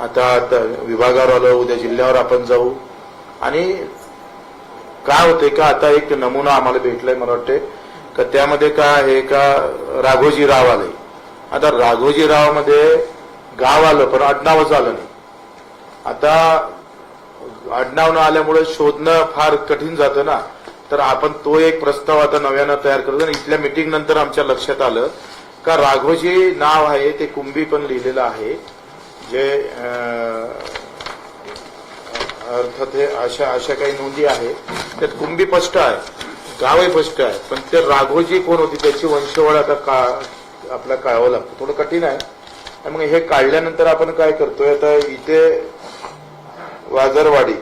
आता विभागावर आलो उद्या जिल्ह्यावर आपण जाऊ. आणि काय होते का आता एक नमुना आम्हाला भेटलाय मला वाटते का त्यामध्ये काय आहे का राघोजी राव आले. आता राघोजी रावमध्ये गाव आलं पण आडनावच आलं नाही. आता आडनाव न आल्यामुळे शोधणं फार कठीण जातं ना. तर आपण तो एक प्रस्ताव आता नव्यानं तयार करतो आणि इथल्या मिटिंग नंतर आमच्या लक्षात आलं. का राघोजी नाव आहे ते कुंभी पण लिहिलेलं आहे. जे अर्थात हे अशा अशा काही नोंदी आहे त्यात कुंभी स्पष्ट आहे गावही स्पष्ट आहे पण ते राघोजी कोण होती त्याची वंशवळ आता का आपला कळावं लागतं थोडं कठीण आहे. आणि मग हे काढल्यानंतर आपण काय करतोय आता इथे वाजरवाडी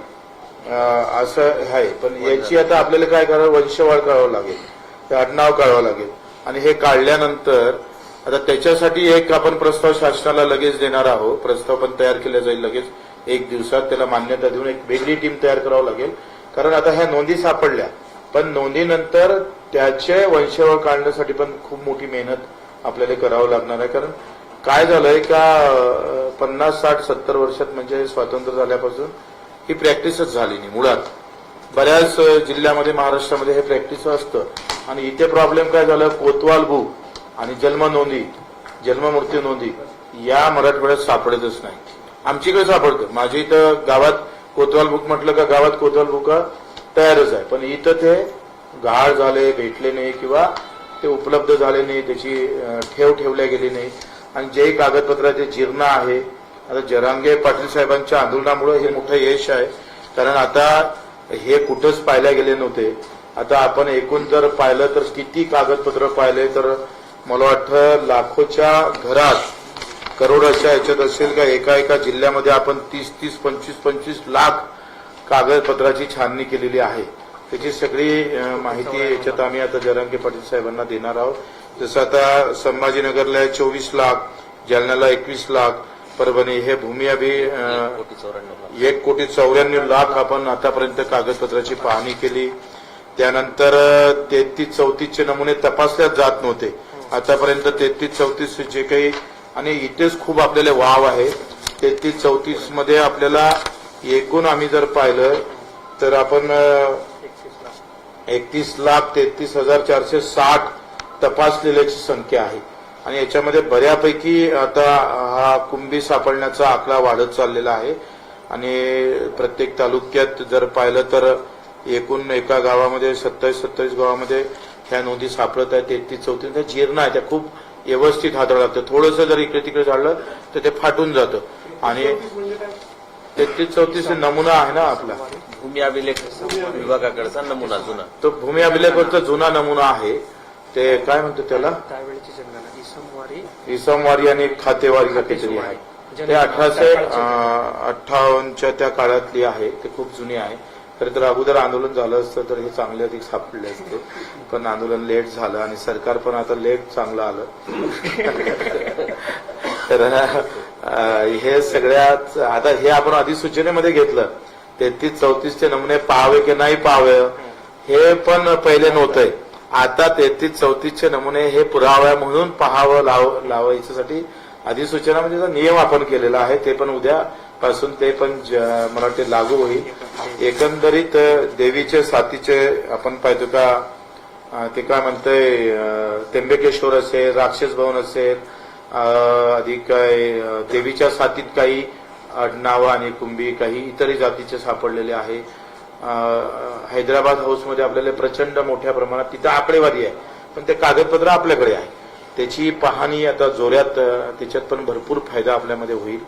असं आहे पण याची आता आपल्याला काय करावं वंशवाळ कळावं लागेल ते आडनाव कळावं लागेल. आणि हे काढल्यानंतर आता त्याच्यासाठी एक आपण प्रस्ताव शासनाला लगेच देणार आहोत. प्रस्ताव पण तयार केला जाईल लगेच एक दिवसात. त्याला मान्यता देऊन एक वेगळी टीम तयार करावं लागेल. कारण आता ह्या नोंदी सापडल्या. पण नोंदीनंतर त्याचे वंशावळ काढण्यासाठी पण खूप मोठी मेहनत आपल्याला करावं लागणार आहे. कारण काय झालंय का पन्नास साठ सत्तर वर्षात म्हणजे स्वातंत्र्य झाल्यापासून ही प्रॅक्टिसच झाली नाही मुळात. बऱ्याच जिल्ह्यामध्ये महाराष्ट्रामध्ये हे प्रॅक्टिस असतं. आणि इथे प्रॉब्लेम काय झालं? कोतवाल बुक आणि जन्म नोंदी जन्ममृत्यू नोंदी या मराठवाड्यात सापडतच नाही. आमच्याकडे सापडतं. माझ्या इथं गावात कोतवाल बुक म्हटलं का गावात कोतवाल बुक तयारच आहे. पण इथं ते गाळ झाले भेटले नाही किंवा ते उपलब्ध झाले नाही त्याची ठेव ठेवल्या गेली नाही. आणि जे कागदपत्राचे ते जीर्ण आहे आता जरांगे पाटील साहेबांच्या आंदोलनामुळे हे मोठं यश आहे. कारण आता हे कुठंच पाहायला गेले नव्हते. आता आपण एकूण जर पाहिलं तर किती कागदपत्र पाहिले तर मला वाटतं लाखोच्या घरात करोडाच्या याच्यात असेल का एका एका जिल्ह्यामध्ये आपण तीस तीस पंचवीस पंचवीस लाख कागदपत्राची छाननी केलेली आहे. त्याची सगळी माहिती याच्यात आम्ही आता जरांगे पाटील साहेबांना देणार आहोत. जसं आता संभाजीनगरला चोवीस लाख जालन्याला एकवीस लाख परभणी हे भूमी अभि एक कोटी चौऱ्याण्णव लाख आपण आतापर्यंत कागदपत्राची पाहणी केली. त्यानंतर तेहतीस चौतीसचे नमुने तपासल्याच जात नव्हते. आतापर्यंत तेहतीस चौतीस जे काही आणि इथेच खूप आपल्याला वाव आहे. तेहतीस चौतीसमध्ये आपल्याला एकूण आम्ही जर पाहिलं तर आपण एकतीस लाख तेहतीस हजार चारशे साठ तपासलेल्याची संख्या आहे. आणि याच्यामध्ये बऱ्यापैकी आता हा कुंभी सापडण्याचा आकडा वाढत चाललेला आहे. आणि प्रत्येक तालुक्यात जर पाहिलं तर एकूण एका गावामध्ये सत्तावीस सत्तावीस गावामध्ये ह्या नोंदी सापडत आहेत तेहतीस चौतीस त्या जीर्ण आहे त्या खूप व्यवस्थित हाताळावं लागतं. थोडंसं जर इकडे तिकडे झालं तर ते फाटून जातं. आणि तेहतीस चौतीस नमुना आहे ना आपला. भूमी अभिलेख विभागाकडचा नमुना जुना. तो भूमी अभिलेखाचा जुना नमुना आहे. ते काय म्हणतो त्याला? त्यावेळेची इसमवारी. आणि खातेवारी. काहीतरी आहे. ते अठराशे अठ्ठावन्नच्या त्या काळातली आहे. ते खूप जुनी आहे. खरं तर अगोदर आंदोलन झालं असतं तर हे चांगले अधिक सापडले असते. पण आंदोलन लेट झालं आणि सरकार पण आता लेट चांगलं आलं. तर हे सगळ्यात आता हे आपण अधिसूचनेमध्ये घेतलं. तेहतीस चौतीसचे नमुने पाहावे की नाही पाहावे हे पण पहिले नव्हतंय आता तेहतीस चौतीसचे नमुने हे पुरावा म्हणून पाहावं लाव लावायच्यासाठी अधिसूचना म्हणजे नियम आपण केलेला आहे ते पण उद्या पासून ते पण मला वाटते लागू होईल. एकंदरीत देवीचे साथीचे आपण पाहतो का ते काय म्हणतंय अं, त्र्यंबकेश्वर असेल राक्षस भवन असेल अधिक काय देवीच्या साथीत काही आडनावं आणि कुंभी काही इतरही जातीचे सापडलेले आहे. हैदराबाद हाऊसमध्ये आपल्याला प्रचंड मोठ्या प्रमाणात तिथं आकडेवारी आहे. पण ते कागदपत्र आपल्याकडे आहे. त्याची पाहणी आता जोऱ्यात त्याच्यात पण भरपूर फायदा आपल्यामध्ये होईल.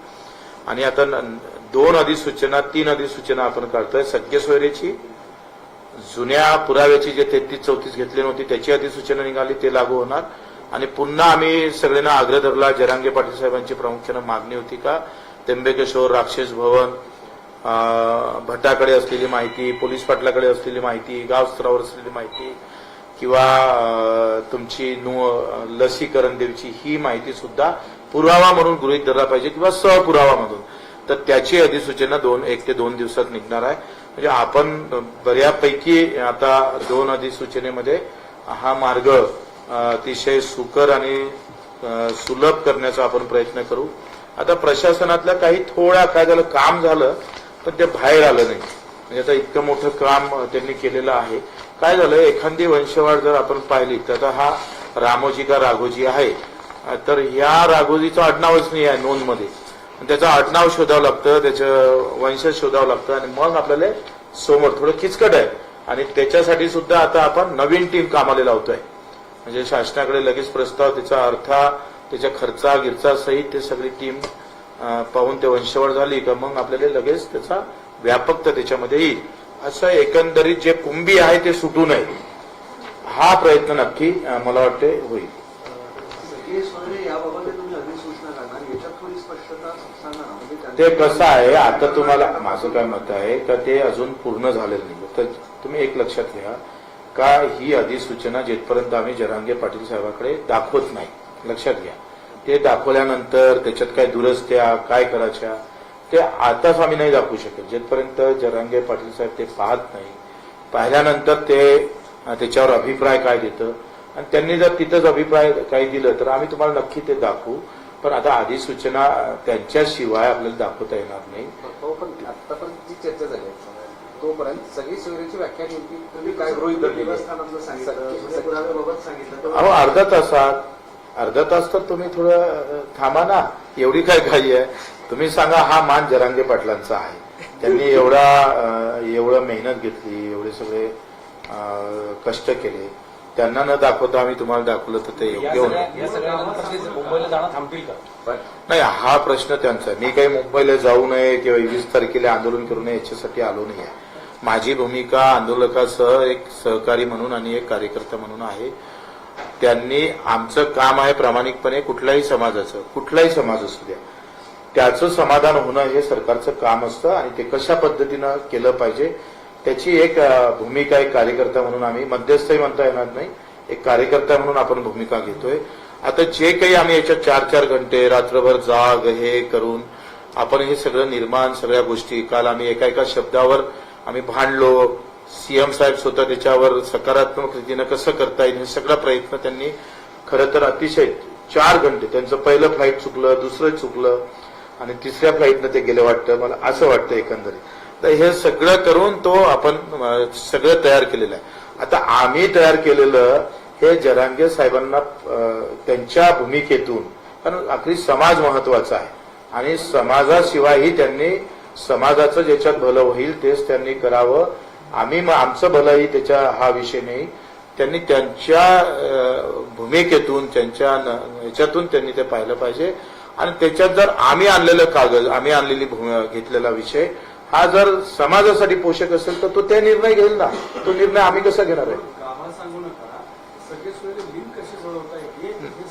आणि आता न- दोन अधिसूचना तीन अधिसूचना आपण काढतोय. सगळे जुन्या पुराव्याची जे तेहतीस चौतीस घेतली नव्हती त्याची अधिसूचना निघाली ते लागू होणार. आणि पुन्हा आम्ही सगळ्यांना आग्रह धरला जरांगे पाटील साहेबांची प्रामुख्यानं मागणी होती का? त्र्यंबकेश्वर राक्षस भवन भटाकडे असलेली माहिती पोलीस पाटलाकडे असलेली माहिती गावस्तरावर असलेली माहिती किंवा तुमची नु- लसीकरण देवीची ही माहिती सुद्धा पुरावा म्हणून गृहीत धरला पाहिजे किंवा सपुरावा म्हणून. तर त्याची अधिसूचना दोन एक ते दोन दिवसात निघणार आहे. म्हणजे आपण बऱ्यापैकी आता दोन अधिसूचनेमध्ये हा मार्ग अतिशय सुकर आणि सुलभ करण्याचा आपण प्रयत्न करू. आता प्रशासनातल्या काही थोड्या काय झालं काम झालं पण ते बाहेर आलं नाही. म्हणजे आता इतकं मोठं काम त्यांनी केलेलं आहे. काय झालं एखादी वंशवाढ जर आपण पाहिली तर आता हा रामोजी का राघोजी आहे तर या राघोजीचं आडनावच नाही आहे नोंदमध्ये. आणि त्याचं आडनाव शोधावं लागतं त्याचं वंशज शोधावं लागतं आणि मग आपल्याला समोर थोडं किचकट आहे. आणि त्याच्यासाठी सुद्धा आता आपण नवीन टीम कामाला लावतोय. म्हणजे शासनाकडे लगेच प्रस्ताव त्याचा अर्था त्याच्या खर्चा गिरचा सहित ते सगळी टीम पाहून ते वंशवळ झाली का मग आपल्याला लगेच त्याचा व्यापकता त्याच्यामध्ये येईल. असं एकंदरीत जे कुंभी आहे ते सुटू नये. हा प्रयत्न नक्की मला वाटते होईल. याबाबत तुम्ही अधिसूचना करणार याच्यात थोडी स्पष्टता सांगा म्हणजे ते कसं आहे आता तुम्हाला माझं काय मत आहे का ते अजून पूर्ण झालेलं नाही. तर तुम्ही एक लक्षात घ्या का ही अधिसूचना जिथपर्यंत आम्ही जरांगे पाटील साहेबाकडे दाखवत नाही. लक्षात घ्या. ते दाखवल्यानंतर त्याच्यात काय दुरस्त्या काय करायच्या ते आताच आम्ही नाही दाखवू शकत. जिथपर्यंत जरांगे पाटील साहेब ते पाहत नाही पाहिल्यानंतर ते त्याच्यावर अभिप्राय काय देतं आणि त्यांनी जर तिथंच अभिप्राय काही दिलं तर आम्ही तुम्हाला नक्की ते दाखवू. पण आता अधिसूचना अं, त्यांच्याशिवाय आपल्याला दाखवता येणार नाही. तो पण आतापर्यंत जी चर्चा झाली आहे, तोपर्यंत सगळी सोयरीची व्याख्या नेमकी तुम्ही काय गृहित सांगितलं अहो अर्धा तासात अर्धा तास तर तुम्ही थोडं थांबा ना एवढी काय घाई आहे. तुम्ही सांगा हा मान जरांगे पाटलांचा आहे. त्यांनी एवढा एवढं मेहनत घेतली एवढे सगळे कष्ट केले. त्यांना न दाखवता आम्ही तुम्हाला दाखवलं तर ते योग्य पण नाही हा प्रश्न त्यांचा. मी काही मुंबईला जाऊ नये किंवा वीस तारखेला आंदोलन करू नये याच्यासाठी आलो नाही आहे. माझी भूमिका आंदोलकासह एक सहकारी म्हणून आणि एक कार्यकर्ता म्हणून आहे. त्यांनी आमचं काम आहे प्रामाणिकपणे कुठल्याही समाजाचं कुठलाही समाज असू द्या. त्याचं समाधान होणं हे सरकारचं काम असतं आणि ते कशा पद्धतीनं केलं पाहिजे त्याची एक भूमिका एक कार्यकर्ता म्हणून आम्ही मध्यस्थही म्हणता येणार नाही. एक कार्यकर्ता म्हणून आपण भूमिका घेतोय. आता जे काही आम्ही याच्यात चार चार घंटे रात्रभर जाग हे करून आपण हे सगळं निर्माण सगळ्या गोष्टी काल आम्ही एका एका शब्दावर आम्ही भांडलो. सीएम साहेब स्वतः त्याच्यावर सकारात्मक रीतीनं कसं करता येईल हे सगळा प्रयत्न त्यांनी खरं तर अतिशय चार घंटे त्यांचं पहिलं फ्लाईट चुकलं दुसरं चुकलं आणि तिसऱ्या फ्लाईटनं ते गेले वाटतं. मला असं वाटतं एकंदरीत. तर हे सगळं करून तो आपण सगळं तयार केलेलं आहे. आता आम्ही तयार केलेलं हे जरांगे साहेबांना त्यांच्या भूमिकेतून कारण आखरी समाज महत्त्वाचा आहे. आणि समाजाशिवायही त्यांनी समाजाचं ज्याच्यात भलं होईल तेच त्यांनी करावं. आम्ही मग आमचं भलंही त्याच्या हा विषय नाही. त्यांनी त्यांच्या भूमिकेतून त्यांच्या न- याच्यातून त्यांनी ते पाहिलं पाहिजे. आणि त्याच्यात जर आम्ही आणलेलं कागद आम्ही आणलेली घेतलेला विषय हा जर समाजासाठी पोषक असेल तर तो ते निर्णय घेईल ना. तो निर्णय आम्ही कसा घेणार आहे?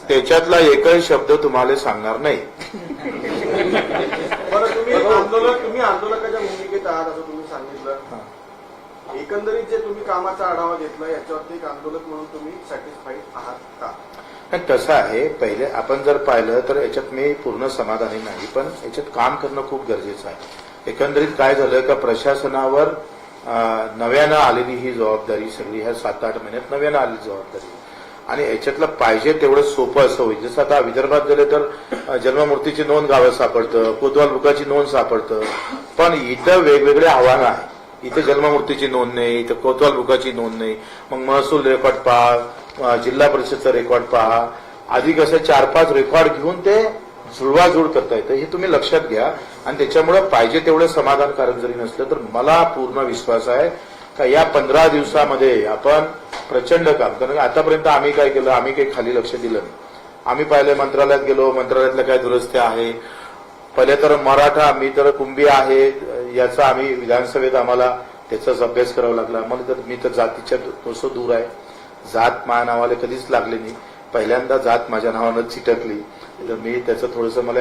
त्याच्यातला एकही शब्द तुम्हाला सांगणार नाही. तुम्ही आंदोलक तुम्ही आंदोलकाच्या भूमिकेत आहात असं तुम्ही सांगितलं. एकंदरीत जे तुम्ही कामाचा आढावा घेतला याच्यावरती एक आंदोलक म्हणून तुम्ही सॅटिस्फाईड आहात का? कसं आहे पहिले आपण जर पाहिलं तर याच्यात मी पूर्ण समाधानी नाही पण याच्यात काम करणं खूप गरजेचं आहे. एकंदरीत काय झालं का प्रशासनावर नव्यानं आलेली ही जबाबदारी सगळी ह्या सात आठ महिन्यात नव्यानं आलेली जबाबदारी. आणि याच्यातलं पाहिजे तेवढं सोपं असं होईल. जसं आता विदर्भात गेलं तर जन्ममूर्तीची नोंद गावात सापडतं कोतवाल बुकाची नोंद सापडतं. पण इथं वेगवेगळे आव्हानं आहे इथे जन्ममूर्तीची नोंद नाही इथं कोतवाल बुकाची नोंद नाही. मग महसूल रेकॉर्ड पहा जिल्हा परिषदचा रेकॉर्ड पहा. आधी कसं चार पाच रेकॉर्ड घेऊन ते जुळवाजुळ करता येतं. हे तुम्ही लक्षात घ्या. आणि त्याच्यामुळे पाहिजे तेवढं समाधानकारक जरी नसलं तर मला पूर्ण विश्वास आहे का या पंधरा दिवसामध्ये आपण प्रचंड काम कारण आतापर्यंत आम्ही काय केलं आम्ही काही खाली लक्ष दिलं नाही. आम्ही पाहिलं मंत्रालयात गेलो मंत्रालयातल्या काय दुरुस्त्या आहे. पहिले तर मराठा मी तर कुंभी आहे याचा आम्ही विधानसभेत आम्हाला त्याचाच अभ्यास करावा लागला. मला तर मी तर जातीच्या तसं दूर आहे. जात माझ्या नावाला कधीच लागले नाही. पहिल्यांदा जात माझ्या नावानं चिटकली. तर मी त्याचं थोडंसं मला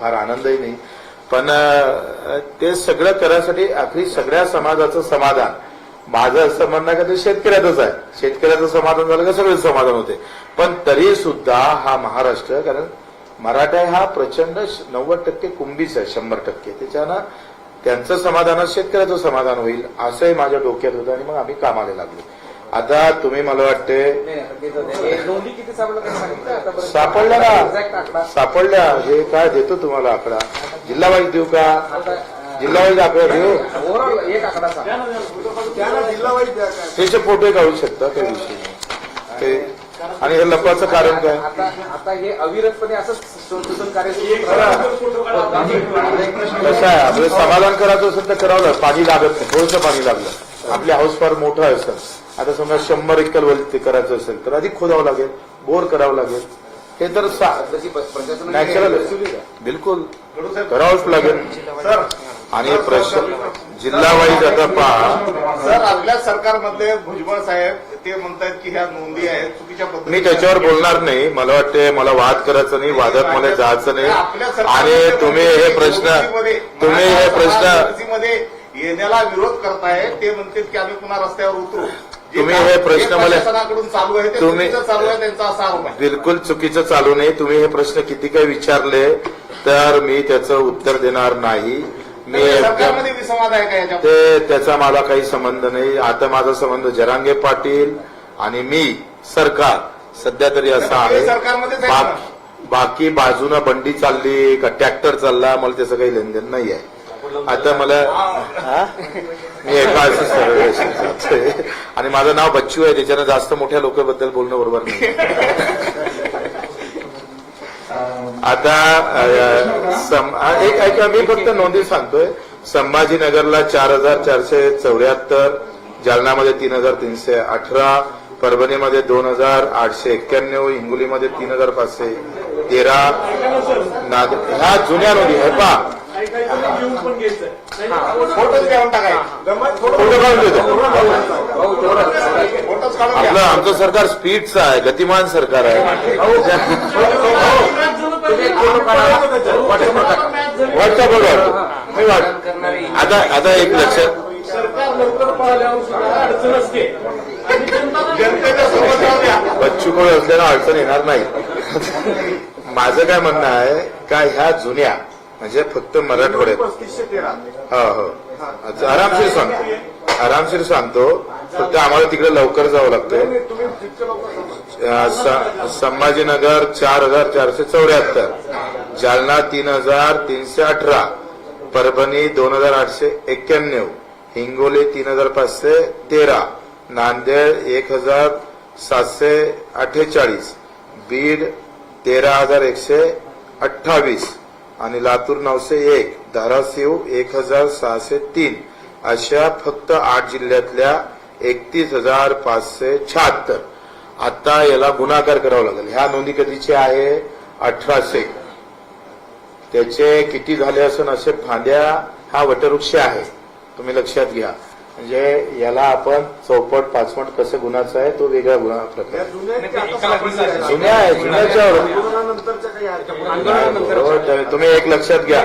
फार आनंदही नाही. पण ते सगळं करायसाठी आखरी सगळ्या समाजाचं समाधान. माझं असं म्हणणं का ते शेतकऱ्याचंच आहे. शेतकऱ्याचं समाधान झालं का सगळं समाधान होते. पण तरी सुद्धा हा महाराष्ट्र कारण मराठा हा प्रचंड नव्वद टक्के कुंभीच आहे शंभर टक्के. त्याच्यानं त्यांचं समाधानात शेतकऱ्याचं समाधान होईल असंही माझ्या डोक्यात होतं आणि मग आम्ही कामाला लागलो. आता तुम्ही मला वाटते सापडल्या ना. आकडा. सापडल्या हे काय देतो तुम्हाला आकडा? जिल्हा वाईज देऊ का? आता अं, जिल्हा वाईज आकडा देऊ त्याचे फोटो काढू शकता काही विषय नाही. ते आणि हे लपवाचं कारण काय? आता हे अविरतपणे कार्य सुरू कसं आहे? आपलं समाधान करायचं असेल तर करावं लागेल. पाणी लागत नाही थोडंसं पाणी लागलं. आपले हाऊस फार मोठं आहे सर. आता समजा शंभर एकर वरती करायचं असेल तर अधिक खोदावं लागेल बोर करावं लागेल. हे तर नॅचरल? बिलकुल. करावंच लागेल. आणि प्रश्न जिल्हा वाईज आता पहा. सर आपल्या सरकारमधले भुजबळ साहेब ते म्हणतात की ह्या नोंदी आहेत चुकीच्या मी त्याच्यावर बोलणार नाही. मला वाटते मला वाद करायचं नाही वादात मला जायचं नाही. आणि तुम्ही हे प्रश्न तुम्ही हे प्रश्न येण्याला विरोध करताय ते म्हणतात की आम्ही पुन्हा रस्त्यावर उतरू. तुम्ही हे प्रश्न मला- चालू आहे तुम्ही- चुकीचं चालू आहे त्यांचा असा आरोप आहे. बिलकुल चुकीचं चालू नाही. तुम्ही हे प्रश्न किती काही विचारले तर मी त्याचं उत्तर देणार नाही. मी सरकारमध्ये विसंवाद आहे का याच्या ते त्याचा मला काही संबंध नाही. आता माझा संबंध जरांगे पाटील आणि मी सरकार. सध्या तरी असा आहे. ते सरकारमध्येच आहे ना. बाकी बाकी बाजूनं बंडी चालली का ट्रॅक्टर चालला मला त्याचं काही लेनदेन नाही आहे. आता मला हा? मी एका असं सरळ रेषेत जातोय. आणि माझं नाव बच्चू आहे त्याच्यानं जास्त मोठ्या लोकांबद्दल बोलणं बरोबर नाही आता अ, अ, एक ऐका मी फक्त नोंदी सांगतोय संभाजीनगरला चार हजार चारशे चौऱ्याहत्तर जालनामध्ये तीन हजार तीनशे अठरा परभणीमध्ये दोन हजार आठशे एक्क्याण्णव हिंगोलीमध्ये तीन हजार पाचशे तेरा नाग ह्या जुन्या नोंदी आहे पा घेऊन पण घ्यायचं फोटोच घेऊन आपलं आमचं सरकार स्पीडचं आहे. गतिमान सरकार आहे. वाटतो मी वाट आता आता एक लक्षात सरकार लवकर सुद्धा अडचण असते. बच्चू कडू असल्यानं अडचण येणार नाही. माझं काय म्हणणं आहे का ह्या जुन्या म्हणजे फक्त मराठवाड्यात. पस्तीसशे तेरा. हो हो. अच्छा, आरामशीर सांगतो आरामशीर सांगतो. फक्त आम्हाला तिकडे लवकर जावं लागतंय. तुम्ही जितके लवकर अ, स- संभाजीनगर चार हजार चारशे चौऱ्याहत्तर जालना तीन हजार तीनशे अठरा परभणी दोन हजार आठशे एक्क्याण्णव हिंगोली तीन हजार पाचशे तेरा नांदेड एक हजार सातशे अठ्ठेचाळीस बीड तेरा हजार एकशे अठ्ठावीस. आणि लातूर नऊशे एक धाराशिव एक हजार सहाशे तीन अशा फक्त आठ जिल्ह्यातल्या एकतीस हजार पाचशे शहात्तर. आता याला गुणाकार करावा लागेल. ह्या नोंदी कधीची आहे? अठराशे. त्याचे किती झाले असून असे फांद्या हा वटवृक्ष आहे. तुम्ही लक्षात घ्या. म्हणजे याला आपण चौपट पाचपट कसं गुणाचं आहे तो वेगळा गुन्हा प्रकार आहे. जुन्या आहे जुन्याच्यावर? हो, तुम्ही एक लक्षात घ्या.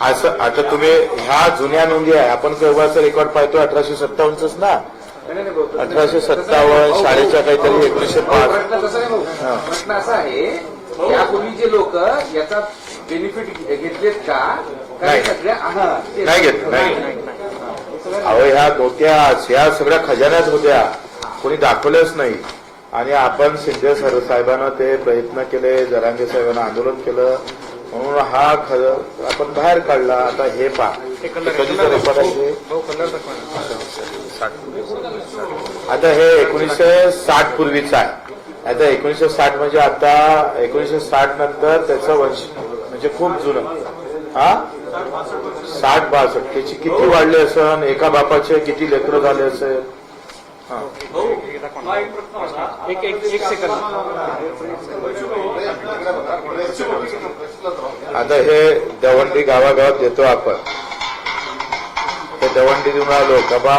असं आता तुम्ही ह्या जुन्या नोंदी आहे. आपण केव्हाचं रेकॉर्ड पाहतो अठराशे सत्तावन्नच ना? नाही, नाही, भाऊ. अठराशे सत्तावन्न शाळेच्या काहीतरी एकोणीशे पाच. प्रश्न असा आहे यापूर्वीचे लोक याचा बेनिफिट घेतलेत का? नाही. हा, घेत नाही घेत. अहो ह्या नोट्या ह्या सगळ्या खजान्यात होत्या. कोणी दाखवल्याच नाही. आणि आपण शिंदे सर साहेबांना ते प्रयत्न केले जरांगे साहेबांना आंदोलन केलं. म्हणून हा खज आपण बाहेर काढला. आता हे पा. हे? आता हे एकोणीसशे साठ पूर्वीचं आहे. आता एकोणीसशे साठ म्हणजे आता एकोणीसशे साठ नंतर त्याचं वंश म्हणजे खूप जुनं. हा? साठ बासष्ट. त्याची किती वाढले असन? एका बापाचे किती लेकरं झाले असेल? हा. हा आता हे दवंडी गावागावात देतो आपण. ते दवंडी देऊन आलो कबा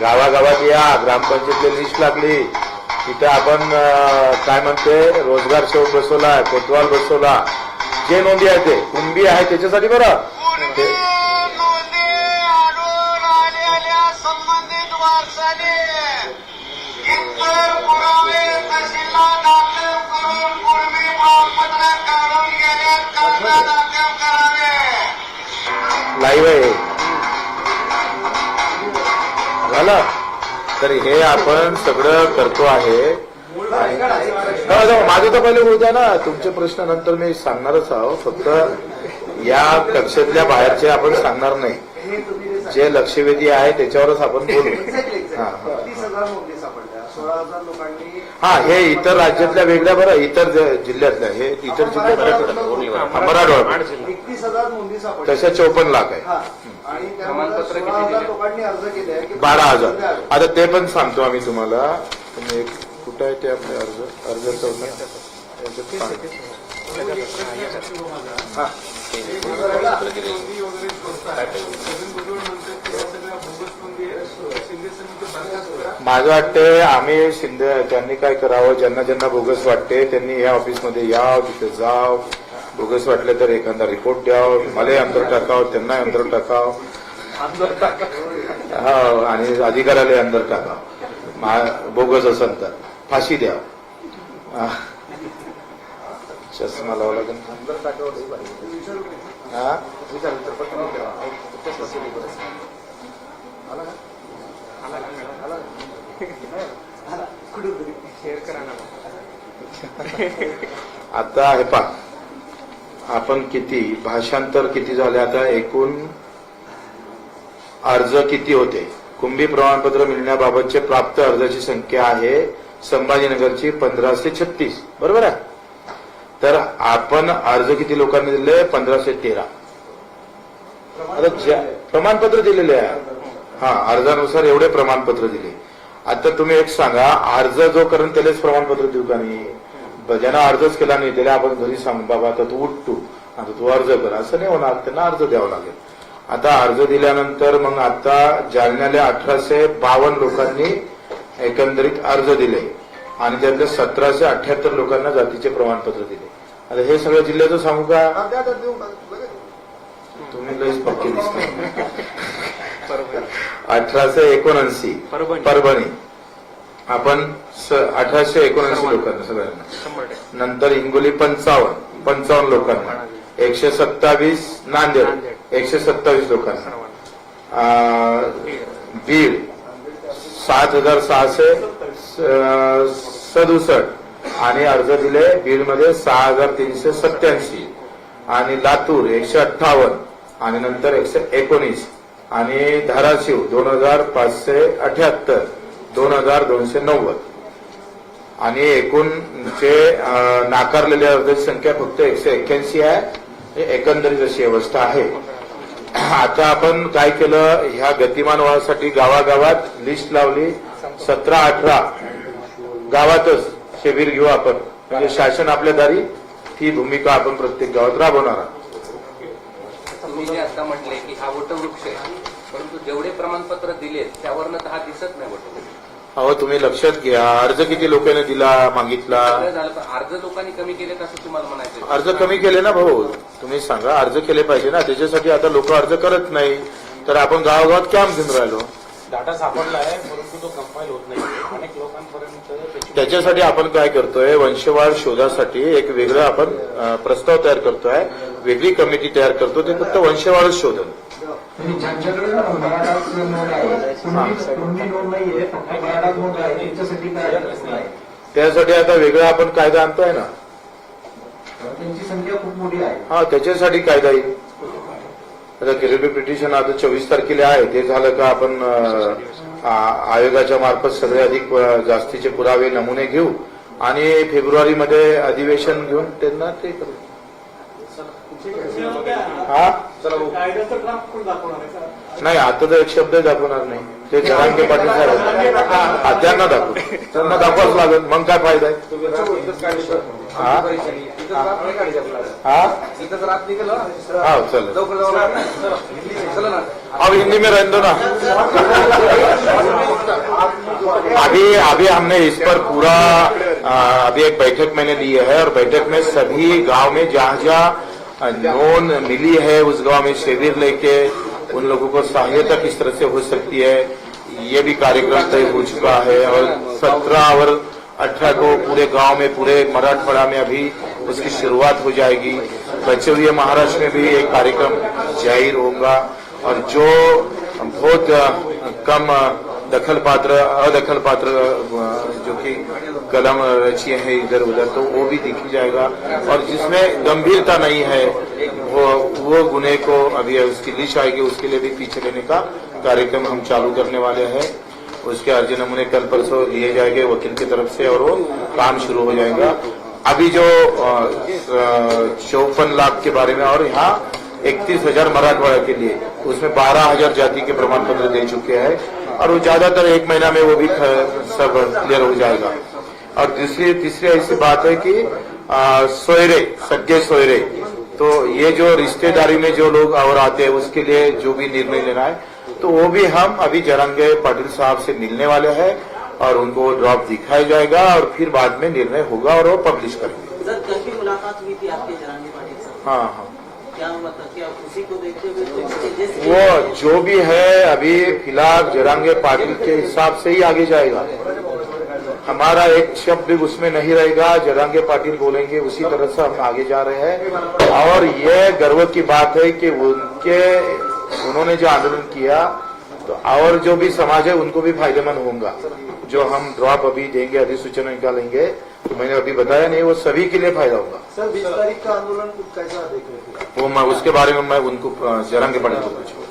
गावागावात या ग्रामपंचायतली लिस्ट लागली. तिथे आपण काय म्हणते रोजगार सेवक बसवला कोतवाल बसवला. जे नोंदी आहे ते. कुणबी आहे त्याच्यासाठी बरं. तहसीलला दाखल करून पूर्वी प्रमाणपत्र काढून घेण्याकरता दाखल करावे लाईव्ह आहे झालं. तर हे आपण सगळं करतो आहे. माझं तर पहिले बोलता ना. तुमचे प्रश्न नंतर मी सांगणारच आहो. फक्त या कक्षेतल्या बाहेरचे आपण सांगणार नाही. जे लक्षवेधी आहे त्याच्यावरच आपण बोलू. हा, सोळा हजार लोकांनी हा हे इतर राज्यातल्या वेगळ्या बरं इतर ज- जिल्ह्यातल्या हे इतर जिल्ह्यातल्या मराठवाडा एकतीस हजार नोंदी सापडल्या तशा चौपन्न लाख आहे. आणि त्यामध्ये प्रमाणपत्र किती सोळा हजार दिले? लोकांनी अर्ज केले आहे की बारा हजार. आता ते पण सांगतो आम्ही तुम्हाला. तुम्ही एक कुठं आहे ते आपले अर्ज? अर्ज चौथा माझं वाटतं आम्ही शिंदे त्यांनी काय करावं ज्यांना ज्यांना बोगस वाटते त्यांनी या ऑफिसमध्ये याव तिथे जाव बोगस वाटले तर एखादा रिपोर्ट द्याव मलाही अंतर टाकाव त्यांना अंदर टाकाव हो आणि अधिकाऱ्याला अंदर टाकाव मा- बोगस असेल तर फाशी द्या चष्मा लावा लागेल हा आता हे पा आपण किती भाषांतर किती झाले? आता एकूण अर्ज किती होते? कुंभी प्रमाणपत्र मिळण्याबाबतचे प्राप्त अर्जाची संख्या आहे संभाजीनगरची पंधराशे छत्तीस. बरोबर आहे? तर आपण अर्ज किती लोकांनी दिले? पंधराशे तेरा. आता प्रमाणपत्र दिलेले आहे. हा अर्जानुसार एवढे प्रमाणपत्र दिले. आता तुम्ही एक सांगा अर्ज जो करून त्यालाच प्रमाणपत्र देऊ का नाही? ज्यानं अर्जच केला नाही त्याला आपण घरी सांगू बाबा आता तू उठ तू. आता तू अर्ज कर. असं नाही होणार त्यांना अर्ज द्यावा लागेल. आता अर्ज दिल्यानंतर मग आता जालन्याला अठराशे बावन्न लोकांनी एकंदरीत अर्ज दिले. आणि त्यातल्या सतराशे अठ्याहत्तर लोकांना जातीचे प्रमाणपत्र दिले. आता हे सगळ्या जिल्ह्याचं सांगू का. तुम्ही लईच पक्के दिसता. अठराशे एकोणऐंशी. परभणी. आपण अठराशे एकोणऐंशी लोकांना सगळ्यांना. नंतर हिंगोली पंचावन्न. पंचावन्न लोकांना. एकशे सत्तावीस नांदेड. एकशे सत्तावीस लोकांना. बीड. सात हजार सहाशे सदुसष्ट. आणि अर्ज दिले बीडमध्ये सहा हजार तीनशे सत्याऐंशी आणि लातूर एकशे अठ्ठावन्न. आणि नंतर एकशे एकोणीस. आणि धाराशिव दोन हजार पाचशे अठ्याहत्तर दोन हजार दोनशे नव्वद. आणि एकूण जे नाकारलेल्या अर्जाची संख्या फक्त एकशे एक्क्याऐंशी आहे हे एकंदरीत अशी अवस्था आहे. आता आपण काय केलं ह्या गतिमान व्हासाठी गावागावात लिस्ट लावली. सतरा अठरा गावातच शिबिर घेऊ आपण. म्हणजे शासन आपल्या दारी ही भूमिका आपण प्रत्येक गावात राबवणार आहोत. तुम्ही जे आता म्हटले की हा वटवृक्ष आहे परंतु जेवढे प्रमाणपत्र दिले त्यावरनं तर हा दिसत नाही वटवृक्ष. अहो तुम्ही लक्षात घ्या. अर्ज किती लोकांनी दिला मागितला? झालं पण अर्ज लोकांनी कमी केलेत असं तुम्हाला म्हणायचं अर्ज कमी केले ना भाऊ? तुम्ही सांगा अर्ज केले पाहिजे ना. त्याच्यासाठी आता लोक अर्ज करत नाही. तर आपण गावागावात कॅम्प घेऊन राहिलो. डाटा सापडला आहे परंतु तो कंपाईल होत नाही. त्याच्यासाठी आपण काय करतोय वंशवाढ शोधासाठी एक वेगळं आपण प्रस्ताव तयार करतोय. वेगळी कमिटी तयार करतो. ते फक्त वंशवाढच शोधन. नाही. त्यासाठी आता वेगळा आपण कायदा आणतोय ना. त्यांची संख्या खूप मोठी आहे. हा त्याच्यासाठी कायदा येईल आता किरबी पिटिशन आता चोवीस तारखेला आहे. ते झालं का आपण आयोगाच्या मार्फत सगळे अधिक जास्तीचे पुरावे नमुने घेऊ आणि फेब्रुवारीमध्ये अधिवेशन घेऊन त्यांना ते करू. हा? नाही आता तर एक शब्द दाखवणार नाही. ते जरांगे पाटील साहेब हा, त्यांना दाखवू. त्यांना दाखवाच लागेल. मग काय फायदा आहे? हा? हा? हा चल। अब हिंदी में रहने दो ना। अभी अभी हमने इस पर पूरा अभी एक बैठक मैंने ली है और बैठक में सभी गाँव में जहाँ जहाँ नोन मिली है उस गाँव में शिविर लेके उन लोगों को सहायता किस तरह से हो सकती है ये भी कार्यक्रम तय हो चुका है और सत्रह और अठारह को पूरे गाँव में, पूरे मराठवाड़ा में अभी उसकी शुरुआत हो जाएगी। बचे हुए महाराष्ट्र में भी एक कार्यक्रम ज़ाहिर होगा और जो बहुत कम दखल पात्र, अदखल पात्र, जो कि कलम रचिए है इधर उधर तो वो भी दिखी जाएगा। और जिसमें गंभीरता नहीं है, वो वो गुने को अभी उसकी लिस्ट आएगी, उसके लिए भी पीछे लेने का कार्यक्रम हम चालू करने वाले हैं। उसके अर्जी नमूने कल परसों लिए जाएँगे वकील की तरफ़ से और वो काम शुरू हो जाएगा। अभी जो चौपन लाख के बारे में और यहाँ इकतीस हज़ार मराठवाड़ा के लिए, उसमें बारह हज़ार जाति के प्रमाण पत्र दे चुके हैं और वो ज़्यादातर एक महीना में वो भी सब क्लियर हो जाएगा। और दूसरी, तीसरी ऐसी बात है कि सोयरे सज्ञे सोयरे तो ये जो रिश्तेदारी में जो लोग और आते हैं, उसके लिए जो भी निर्णय लेना है तो वो भी हम अभी जरंगे पाटिल साहब से मिलने वाले हैं और उनको ड्रॉप दिखाया जाएगा और फिर बाद में निर्णय होगा और वो पब्लिश करेंगे। सर कल भी मुलाकात हुई थी आपके जरांगे पाटिल से। हाँ हाँ। क्या क्या उसी को देखते हुए वो जो भी है अभी फ़िलहाल जरांगे पाटिल के हिसाब से ही आगे जाएगा। हमारा एक शब्द भी उसमें नहीं रहेगा। जरांगे पाटिल बोलेंगे उसी तरह से हम आगे जा रहे हैं। और ये गर्व की बात है कि उनके उन्होंने जो आंदोलन किया तो और जो भी समाज है उनको भी फ़ायदेमंद होगा जो हम ड्रॉप अभी देंगे अधिसूचना निकालेंगे तो मैंने अभी बताया नहीं वो सभी के लिए फ़ायदा होगा सर बीस तारीख का आंदोलन कैसा देख रहे थे वो मैं उसके बारे में मैं उनको अ, जरांगे पाटिल को पूछूँगा